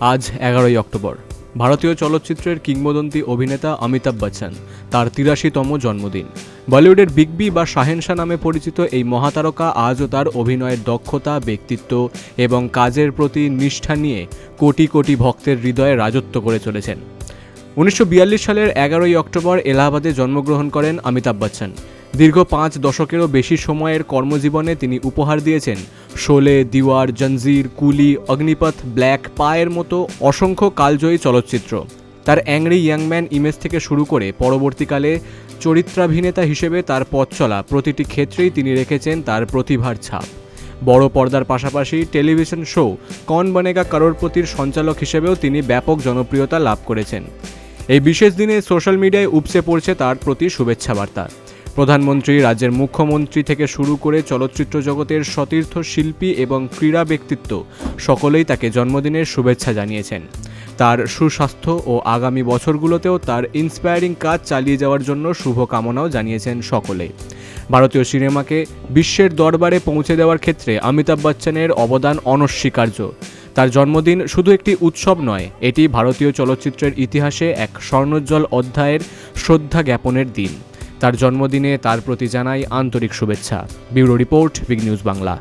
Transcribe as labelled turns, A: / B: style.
A: আজ এগারোই অক্টোবর। ভারতীয় চলচ্চিত্রের কিংবদন্তি অভিনেতা অমিতাভ বচ্চন, তার তিরাশিতম জন্মদিন। বলিউডের বিগ বি বা শাহেনশা নামে পরিচিত এই মহাতারকা আজও তার অভিনয়ের দক্ষতা, ব্যক্তিত্ব এবং কাজের প্রতি নিষ্ঠা নিয়ে কোটি কোটি ভক্তের হৃদয়ে রাজত্ব করে চলেছেন। উনিশশো বিয়াল্লিশ সালের এগারোই অক্টোবর এলাহাবাদে জন্মগ্রহণ করেন অমিতাভ বচ্চন। দীর্ঘ পাঁচ দশকেরও বেশি সময়ের কর্মজীবনে তিনি উপহার দিয়েছেন। শোলে, দিওয়ার, জঞ্জির, কুলি, অগ্নিপথ, ব্ল্যাক পায়ের মতো অসংখ্য কালজয়ী চলচ্চিত্র। তার অ্যাংরি ইয়াংম্যান ইমেজ থেকে শুরু করে পরবর্তীকালে চরিত্রাভিনেতা হিসেবে তার পথ চলা প্রতিটি ক্ষেত্রেই তিনি রেখেছেন তার প্রতিভার ছাপ। বড় পর্দার পাশাপাশি টেলিভিশন শো কন বনেগা করোড়পতির সঞ্চালক হিসেবেও তিনি ব্যাপক জনপ্রিয়তা লাভ করেছেন। এই বিশেষ দিনে সোশ্যাল মিডিয়ায় উপসে পড়ছে তার প্রতি শুভেচ্ছা বার্তা প্রধানমন্ত্রী, রাজ্যের মুখ্যমন্ত্রী থেকে শুরু করে চলচ্চিত্র জগতের সতীর্থ শিল্পী এবং ক্রীড়া ব্যক্তিত্ব সকলেই তাকে জন্মদিনের শুভেচ্ছা জানিয়েছেন। তার সুস্বাস্থ্য ও আগামী বছরগুলোতেও তার ইন্সপায়ারিং কাজ চালিয়ে যাওয়ার জন্য শুভকামনাও জানিয়েছেন সকলে। ভারতীয় সিনেমাকে বিশ্বের দরবারে পৌঁছে দেওয়ার ক্ষেত্রে অমিতাভ বচ্চনের অবদান অনস্বীকার্য। তার জন্মদিন শুধু একটি উৎসব নয়, এটি ভারতীয় চলচ্চিত্রের ইতিহাসে এক স্বর্ণোজ্জ্বল অধ্যায়ের শ্রদ্ধা জ্ঞাপনের দিন। তার জন্মদিনে তার প্রতি জানাই আন্তরিক শুভেচ্ছা। Bureau report, big news Bangla.